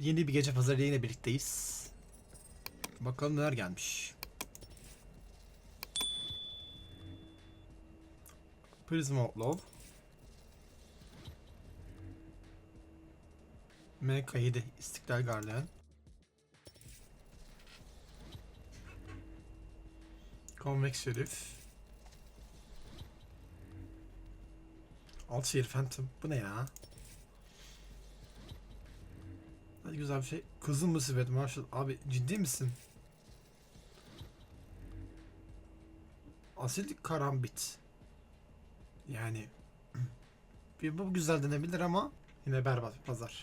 Yeni bir gece pazarı yine birlikteyiz. Bakalım neler gelmiş. Prism Outlaw. MK7 İstiklal Gardiyan. Convex Şerif. Altşehir Phantom. Bu ne ya? Hadi güzel bir şey. Kızıl musibet Marshall. Abi ciddi misin? Asil karambit. Yani bir bu güzel denebilir ama yine berbat pazar.